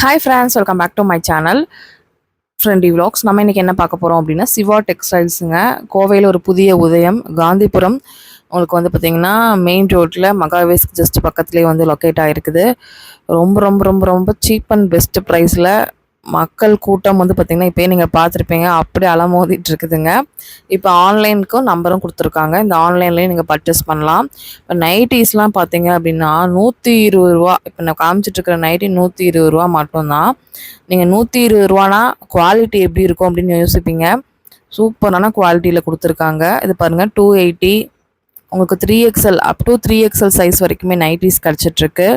Hi friends welcome back to my channel friendy vlogs நம்ம இன்றைக்கி என்ன பார்க்க போகிறோம் அப்படின்னா சிவா டெக்ஸ்டைல்ஸுங்க கோவையில் ஒரு புதிய உதயம் காந்திபுரம். உங்களுக்கு வந்து பார்த்திங்கன்னா மெயின் ரோட்டில் மகாவேஸ்க்கு ஜஸ்ட் பக்கத்துலேயே வந்து லொக்கேட் ஆகிருக்குது ரொம்ப ரொம்ப ரொம்ப ரொம்ப சீப் அண்ட் பெஸ்ட் ப்ரைஸில் மக்கள் கூட்டம் வந்து பார்த்திங்கன்னா இப்போயே நீங்கள் பார்த்துருப்பீங்க. அப்படி அலமோதிட்டு இருக்குதுங்க இப்போ ஆன்லைனுக்கும் நம்பரும் கொடுத்துருக்காங்க. இந்த ஆன்லைன்லேயும் நீங்கள் பர்ச்சேஸ் பண்ணலாம். இப்போ நைட்டிஸ்லாம் பார்த்தீங்க அப்படின்னா நூற்றி இருபது ரூபா இப்போ நான் காமிச்சிட்ருக்கிற நைட்டி நூற்றி இருபது ரூபா மட்டும்தான். நீங்கள் நூற்றி இருபது ரூபானா குவாலிட்டி எப்படி இருக்கும் அப்படின்னு யோசிப்பீங்க. சூப்பரான குவாலிட்டியில் கொடுத்துருக்காங்க. இது பாருங்கள் டூ எயிட்டி உங்களுக்கு three XL up to three XL size வரைக்குமே நைட்டிஸ் கிடச்சிட்ருக்கு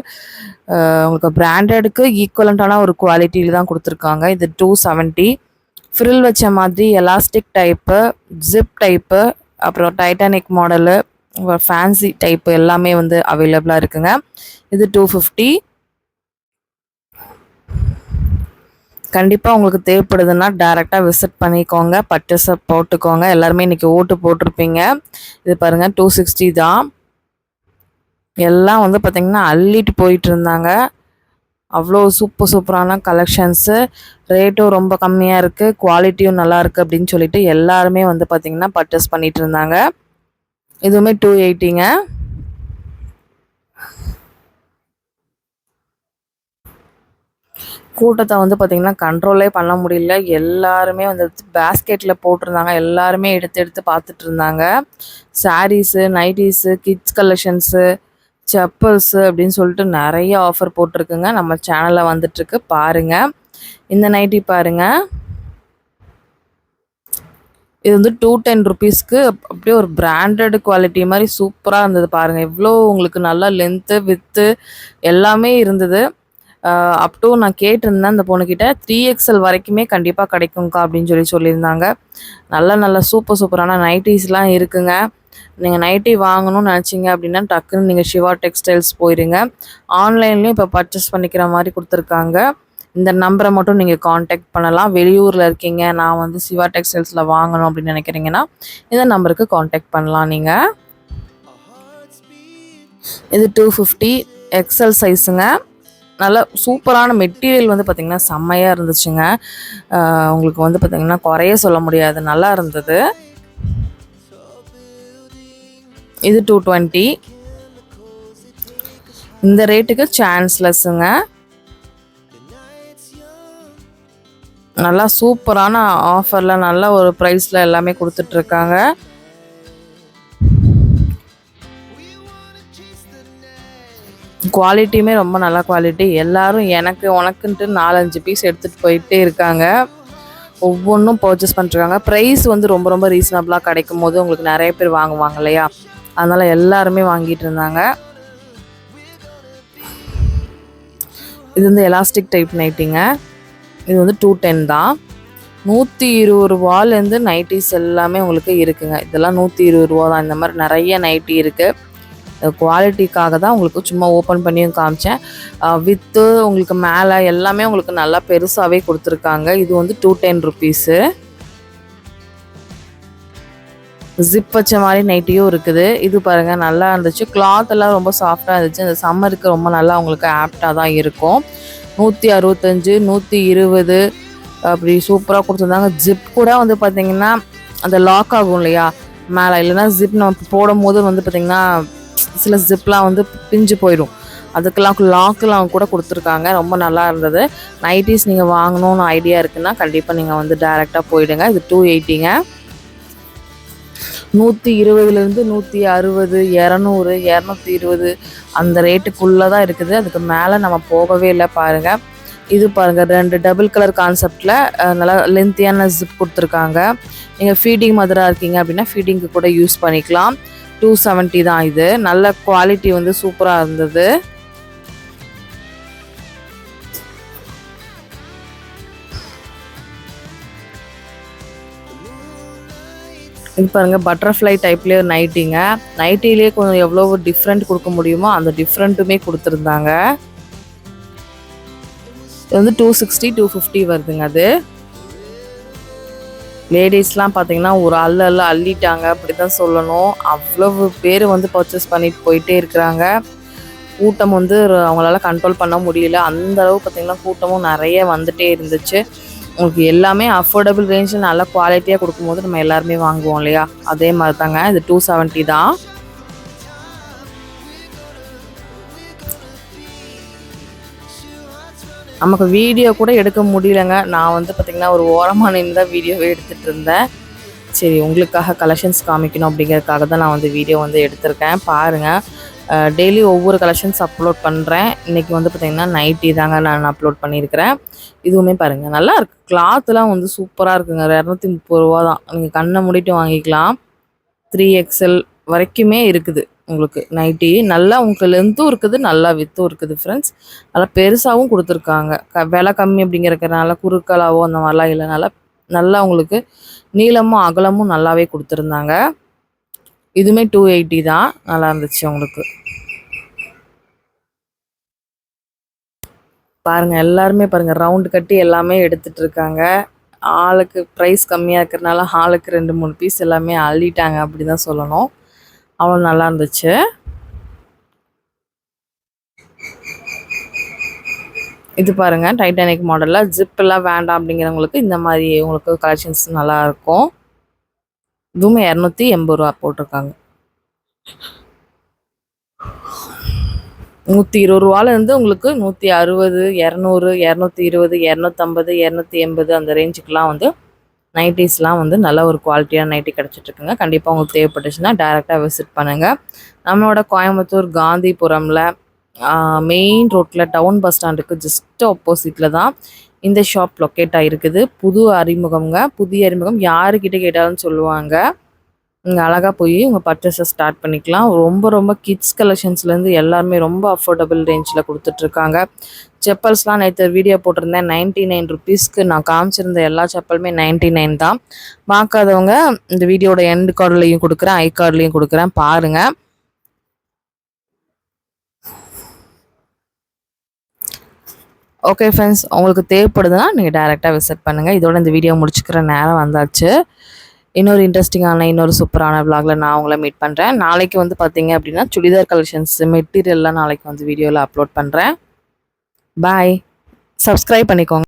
உங்களுக்கு பிராண்டடுக்கு ஈக்குவலண்ட்டான ஒரு குவாலிட்டியில் தான் கொடுத்துருக்காங்க. இது டூ செவன்ட்டி ஃப்ரில் வச்ச மாதிரி எலாஸ்டிக் டைப்பு ஜிப் டைப்பு அப்புறம் டைட்டானிக் மாடலு ஃபேன்சி டைப்பு எல்லாமே வந்து அவைலபிளாக இருக்குங்க. இது டூ ஃபிஃப்டி கண்டிப்பாக உங்களுக்கு தேவைப்படுதுன்னா டேரெக்டாக விசிட் பண்ணிக்கோங்க பர்ச்சேஸை போட்டுக்கோங்க. எல்லாருமே இன்றைக்கி ஓட்டு போட்டிருப்பீங்க. இது பாருங்கள் டூ சிக்ஸ்டி தான். எல்லாம் வந்து பார்த்திங்கன்னா அள்ளிட்டு போயிட்டு இருந்தாங்க. அவ்வளோ சூப்பர் சூப்பரான கலெக்ஷன்ஸு ரேட்டும் ரொம்ப கம்மியாக இருக்குது குவாலிட்டியும் நல்லா இருக்குது அப்படின்னு சொல்லிட்டு எல்லாருமே வந்து பார்த்திங்கன்னா பர்ச்சேஸ் பண்ணிகிட்டு இருந்தாங்க. இதுவுமே டூ எயிட்டிங்க கூட்டத்தை வந்து பார்த்திங்கன்னா கண்ட்ரோலே பண்ண முடியல. எல்லாருமே வந்து பேஸ்கெட்டில் போட்டிருந்தாங்க. எல்லாருமே எடுத்து எடுத்து பார்த்துட்டு இருந்தாங்க. Saris nighties kids collections chappals அப்படின்னு சொல்லிட்டு நிறைய ஆஃபர் போட்டிருக்குங்க. நம்ம சேனலில் வந்துட்டுருக்கு. பாருங்கள் இந்த நைட்டி பாருங்கள் இது வந்து டூ டென் ருபீஸ்க்கு அப்படியே ஒரு பிராண்டட் குவாலிட்டி மாதிரி சூப்பராக இருந்தது பாருங்கள் எவ்வளோ உங்களுக்கு நல்லா லென்த்து வித்து எல்லாமே இருந்தது. அப் டு நான் கேட்டிருந்தேன் அந்த பொண்ணுக்கிட்ட த்ரீ எக்ஸல் வரைக்குமே கண்டிப்பாக கிடைக்குங்க்கா அப்படின்னு சொல்லி சொல்லியிருந்தாங்க. நல்ல நல்ல சூப்பர் சூப்பரான நைட்டிஸ்லாம் இருக்குங்க. நீங்கள் நைட்டி வாங்கணும்னு நினச்சிங்க அப்படின்னா டக்குன்னு நீங்கள் சிவா டெக்ஸ்டைல்ஸ் போயிருங்க. ஆன்லைன்லேயும் இப்போ பர்ச்சேஸ் பண்ணிக்கிற மாதிரி கொடுத்துருக்காங்க. இந்த நம்பரை மட்டும் நீங்கள் காண்டாக்ட் பண்ணலாம். வெளியூரில் இருக்கீங்க நான் வந்து சிவா டெக்ஸ்டைல்ஸில் வாங்கணும் அப்படின்னு நினைக்கிறீங்கன்னா இந்த நம்பருக்கு காண்டாக்ட் பண்ணலாம் நீங்கள் இது டூ ஃபிஃப்டி எக்ஸல் சைஸுங்க நல்ல சூப்பரான மெட்டீரியல் வந்து பார்த்திங்கன்னா செம்மையாக இருந்துச்சுங்க. உங்களுக்கு வந்து பார்த்திங்கன்னா குறைய சொல்ல முடியாது. நல்லா இருந்தது. இது டூ டுவெண்ட்டி இந்த ரேட்டுக்கு சான்ஸ்லெஸ்ஸுங்க நல்லா சூப்பரான ஆஃபரில் நல்ல ஒரு ப்ரைஸில் எல்லாமே கொடுத்துட்ருக்காங்க குவாலிட்டியுமே ரொம்ப நல்ல குவாலிட்டி. எல்லாரும் எனக்கு உனக்குன்ட்டு நாலஞ்சு பீஸ் எடுத்துகிட்டு போயிட்டே இருக்காங்க. ஒவ்வொன்றும் பர்ச்சேஸ் பண்ணிட்டுருக்காங்க. ப்ரைஸ் வந்து ரொம்ப ரொம்ப ரீசனபிளாக கிடைக்கும் போது உங்களுக்கு நிறைய பேர் வாங்குவாங்க இல்லையா? அதனால் எல்லாருமே வாங்கிட்டு இருந்தாங்க. இது வந்து எலாஸ்டிக் டைப் நைட்டிங்க இது வந்து டூ டென் தான். நூற்றி இருபது ரூபாலேருந்து நைட்டிஸ் எல்லாமே உங்களுக்கு இருக்குங்க. இதெல்லாம் நூற்றி இருபது ரூபா தான். இந்த மாதிரி நிறைய நைட்டி இருக்குது குவாலிட்டிக்காக தான் உங்களுக்கு சும்மா ஓப்பன் பண்ணியும் காமிச்சேன். வித்து உங்களுக்கு மேலே எல்லாமே உங்களுக்கு நல்லா பெருசாகவே கொடுத்துருக்காங்க. இது வந்து டூ டென் ருபீஸு ஜிப் வச்ச மாதிரி நைட்டியும் இருக்குது. இது பாருங்கள் நல்லா இருந்துச்சு. கிளாத் எல்லாம் ரொம்ப சாஃப்டாக இருந்துச்சு. அந்த சம்மருக்கு ரொம்ப நல்லா உங்களுக்கு ஆப்டாக தான் இருக்கும். நூற்றி அறுபத்தஞ்சு நூற்றி இருபது அப்படி சூப்பராக கொடுத்துருந்தாங்க. ஜிப் கூட வந்து பார்த்திங்கன்னா அந்த லாக் ஆகும் இல்லையா? மேலே. இல்லைன்னா ஜிப் நம்ம போடும் போது வந்து பார்த்திங்கன்னா சில ஜிப்லாம் வந்து பிஞ்சு போயிடும் அதுக்கெல்லாம் லாக்கெலாம் கூட கொடுத்துருக்காங்க. ரொம்ப நல்லா இருந்தது. நைட்டிஸ் நீங்கள் வாங்கணும்னு ஐடியா இருக்குன்னா கண்டிப்பாக நீங்கள் வந்து டைரெக்டாக போயிடுங்க. இது டூ எயிட்டிங்க நூற்றி இருபதுலேருந்து நூற்றி அறுபது இரநூறு இரநூத்தி இருபது அந்த ரேட்டுக்குள்ளே தான் இருக்குது. அதுக்கு மேலே நம்ம போகவே இல்லை பாருங்கள் இது பாருங்கள் ரெண்டு டபுள் கலர் கான்செப்டில் நல்லா லென்த்தியான ஜிப் கொடுத்துருக்காங்க. நீங்கள் ஃபீடிங் மதராக இருக்கீங்க அப்படின்னா ஃபீடிங்க்கு கூட யூஸ் பண்ணிக்கலாம். டூ செவன்ட்டி தான் இது. நல்ல குவாலிட்டி வந்து சூப்பராக இருந்தது. இது பாருங்க பட்டர்ஃப்ளை டைப்லேயே நைட்டிங்க நைட்டிலேயே கொஞ்சம் எவ்வளோ டிஃப்ரெண்ட் கொடுக்க முடியுமோ அந்த டிஃப்ரெண்ட்டுமே கொடுத்துருந்தாங்க. இது வந்து டூ சிக்ஸ்டி டூ ஃபிஃப்டி வருதுங்க அது. லேடிஸ்லாம் பார்த்தீங்கன்னா ஒரு அள்ள அள்ள அள்ளிட்டாங்க. அப்படி தான் சொல்லணும். அவ்வளவு பேர் வந்து பர்ச்சேஸ் பண்ணிட்டு போயிட்டே இருக்கிறாங்க. கூட்டம் வந்து அவங்களால கண்ட்ரோல் பண்ண முடியல. அந்த அளவு பார்த்தீங்கன்னா கூட்டமும் நிறைய வந்துட்டே இருந்துச்சு. உங்களுக்கு எல்லாமே அஃபோர்டபுள் ரேஞ்சில் நல்ல குவாலிட்டியாக கொடுக்கும்போது நம்ம எல்லாருமே வாங்குவோம் இல்லையா? அதே மாதிரி தாங்க இது டூ செவன்ட்டி தான். நமக்கு வீடியோ கூட எடுக்க முடியலங்க. நான் வந்து பார்த்திங்கன்னா ஒரு ஓரமாக நின்று தான் வீடியோவே எடுத்துகிட்டு இருந்தேன். சரி உங்களுக்காக கலெக்ஷன்ஸ் காமிக்கணும் அப்படிங்கிறதுக்காக தான் நான் வந்து வீடியோ வந்து எடுத்திருக்கேன். பாருங்கள் டெய்லி ஒவ்வொரு கலெக்ஷன்ஸ் அப்லோட் பண்ணுறேன் இன்றைக்கி வந்து பார்த்திங்கன்னா நைட்டி தாங்க நான் அப்லோட் பண்ணியிருக்கிறேன். இதுவுமே பாருங்கள் நல்லா இருக்குது கிளாத்லாம் வந்து சூப்பராக இருக்குங்க. இரநூத்தி முப்பது ரூபா தான் நீங்கள் கண்ணை முடிட்டு வாங்கிக்கலாம். த்ரீ எக்ஸல் வரைக்குமே இருக்குது. உங்களுக்கு நைட்டி நல்லா உங்களுக்கு லென்த்தும் இருக்குது நல்லா வித்தும் இருக்குது ஃப்ரெண்ட்ஸ் நல்லா பெருசாகவும் கொடுத்துருக்காங்க. க விலை கம்மி அப்படிங்கிறதுனால குறுக்கலாவோ அந்த மாதிரிலாம் இல்லைனால நல்லா உங்களுக்கு நீளமும் அகலமும் நல்லாவே கொடுத்துருந்தாங்க. இதுவுமே டூ எயிட்டி தான். நல்லா இருந்துச்சு உங்களுக்கு. பாருங்கள் எல்லாருமே பாருங்கள் ரவுண்டு கட்டி எல்லாமே எடுத்துகிட்டு இருக்காங்க. ஆளுக்கு ப்ரைஸ் கம்மியாக இருக்கிறனால ஆளுக்கு ரெண்டு மூணு பீஸ் எல்லாமே அள்ளிட்டாங்க அப்படி தான் சொல்லணும். அவ்வளோ நல்லா இருந்துச்சு. இது பாருங்க டைட்டானிக் மாடலில் ஜிப்பெல்லாம் வேண்டாம் அப்படிங்கிறவங்களுக்கு இந்த மாதிரி உங்களுக்கு கலெக்ஷன்ஸ் நல்லாயிருக்கும் இதுவும் இதுவுமே இரநூத்தி எண்பது ரூபா போட்டிருக்காங்க. நூற்றி இருபது ரூபாலேருந்து உங்களுக்கு நூற்றி அறுபது இரநூறு இரநூத்தி இருபது இரநூத்தம்பது இரநூத்தி எண்பது அந்த ரேஞ்சுக்கெலாம் வந்து நைட்டிஸ்லாம் வந்து நல்ல ஒரு குவாலிட்டியான நைட்டி கிடச்சிட்ருக்குங்க. கண்டிப்பாக உங்களுக்கு தேவைப்பட்டுச்சுன்னா டேரெக்டாக விசிட் பண்ணுங்கள் நம்மளோட கோயம்புத்தூர் காந்திபுரமில் மெயின் ரோட்டில் டவுன் பஸ் ஸ்டாண்டுக்கு ஜஸ்ட் ஆப்போசிட்டில் தான் இந்த ஷாப் லொக்கேட் ஆகிருக்குது புது அறிமுகம்ங்க. புதிய அறிமுகம் யாருக்கிட்ட கேட்டாலும் சொல்லுவாங்க. நீங்கள் அழகாக போய் உங்கள் பர்ச்சேஸை ஸ்டார்ட் பண்ணிக்கலாம். ரொம்ப ரொம்ப கிட்ஸ் கலெக்ஷன்ஸ்லேருந்து எல்லாருமே ரொம்ப அஃபோர்டபுள் ரேஞ்சில் கொடுத்துட்ருக்காங்க. செப்பல்ஸ்லாம் நேற்று வீடியோ போட்டிருந்தேன். நைன்ட்டி நைன் ருபீஸ்க்கு நான் காமிச்சிருந்த எல்லா செப்பலுமே நைன்ட்டி நைன் தான். பார்க்காதவங்க இந்த வீடியோட எண்ட் கார்டுலையும் கொடுக்குறேன் ஐ கார்டுலையும் கொடுக்குறேன். பாருங்கள் ஓகே ஃப்ரெண்ட்ஸ் உங்களுக்கு தேவைப்படுதுன்னா நீங்கள் டேரெக்டாக விசிட் பண்ணுங்கள் இதோட இந்த வீடியோ முடிச்சுக்கிற நேரம் வந்தாச்சு. இன்னொரு இன்ட்ரெஸ்டிங்கான இன்னொரு சூப்பரான விளாகில் நான் உங்களை மீட் பண்ணுறேன் நாளைக்கு வந்து பார்த்தீங்க அப்படின்னா சுடிதார் கலெக்ஷன்ஸ் மெட்டீரியல்லாம் நாளைக்கு வந்து வீடியோவில் அப்லோட் பண்ணுறேன் பாய் சப்ஸ்கிரைப் பண்ணிக்கோங்க.